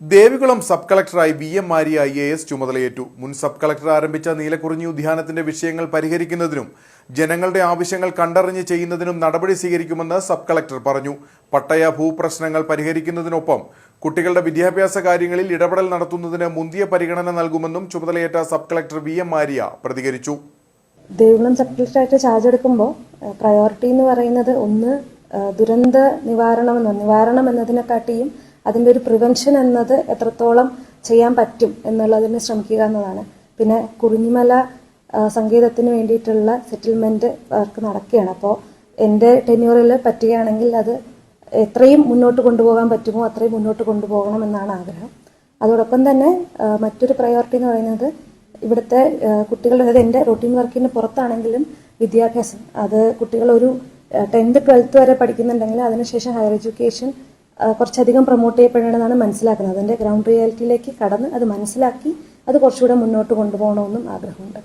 Devikulam sub കളക്ടറായി V M Mari I A S ചുമതലയേറ്റു. മുൻ sub collector ആരംഭിച്ച നീലക്കുറിഞ്ഞി ഉദ്യാനത്തിന്റെ വിഷയങ്ങൾ പരിഹരിക്കുന്നതിനും ജനങ്ങളുടെ ആവശ്യങ്ങൾ കണ്ടറിഞ്ഞ് ചെയ്യുന്നതിനും നടപടി സ്വീകരിക്കുമെന്ന് സബ് കളക്ടർ പറഞ്ഞു. പട്ടയ ഭൂപ്രശ്നങ്ങൾ പരിഹരിക്കുന്നതിനൊപ്പം കുട്ടികളുടെ വിദ്യാഭ്യാസ കാര്യങ്ങളിൽ ഇടപെടൽ നടത്തുന്നതിന് മുന്തിയ പരിഗണന നൽകുമെന്നും ചുമതലയേറ്റ sub collector V M Mariya പ്രതികരിച്ചു. ദേവികുളം സബ് കളക്ടറായിട്ട് ചാർജ് എടുക്കുമ്പോൾ പ്രയോറിറ്റി എന്ന് പറയുന്നത് ഒന്ന് ദുരന്ത നിവാരണം നിവാരണം എന്നതിനെക്കാട്ടിയും അതിന്റെ ഒരു പ്രിവെൻഷൻ എന്നത് എത്രത്തോളം ചെയ്യാൻ പറ്റും എന്നുള്ളതിന് ശ്രമിക്കുക എന്നതാണ്. പിന്നെ കുറിഞ്ഞിമല സംഗീതത്തിന് വേണ്ടിയിട്ടുള്ള സെറ്റിൽമെന്റ് വർക്ക് നടക്കുകയാണ്. അപ്പോൾ എന്റെ ടെന്യൂറിൽ പറ്റുകയാണെങ്കിൽ അത് എത്രയും മുന്നോട്ട് കൊണ്ടുപോകാൻ പറ്റുമോ അത്രയും മുന്നോട്ട് കൊണ്ടുപോകണം എന്നാണ് ആഗ്രഹം. അതോടൊപ്പം തന്നെ മറ്റൊരു പ്രയോറിറ്റി എന്ന് പറയുന്നത് ഇവിടുത്തെ കുട്ടികളുടെ അതായത് എന്റെ റൊട്ടീൻ വർക്കിന് പുറത്താണെങ്കിലും വിദ്യാഭ്യാസം. അത് കുട്ടികൾ ഒരു ടെൻത്ത് ട്വൽത്ത് വരെ പഠിക്കുന്നുണ്ടെങ്കിൽ അതിനുശേഷം ഹയർ എഡ്യൂക്കേഷൻ കുറച്ചധികം പ്രൊമോട്ട് ചെയ്യപ്പെടേണ്ടതാണ് മനസ്സിലാക്കുന്നത്. അതിന്റെ ഗ്രൗണ്ട് റിയാലിറ്റിയിലേക്ക് കടന്ന് അത് മനസ്സിലാക്കി അത് കുറച്ചുകൂടെ മുന്നോട്ട് കൊണ്ടുപോകണമെന്നും ആഗ്രഹമുണ്ട്.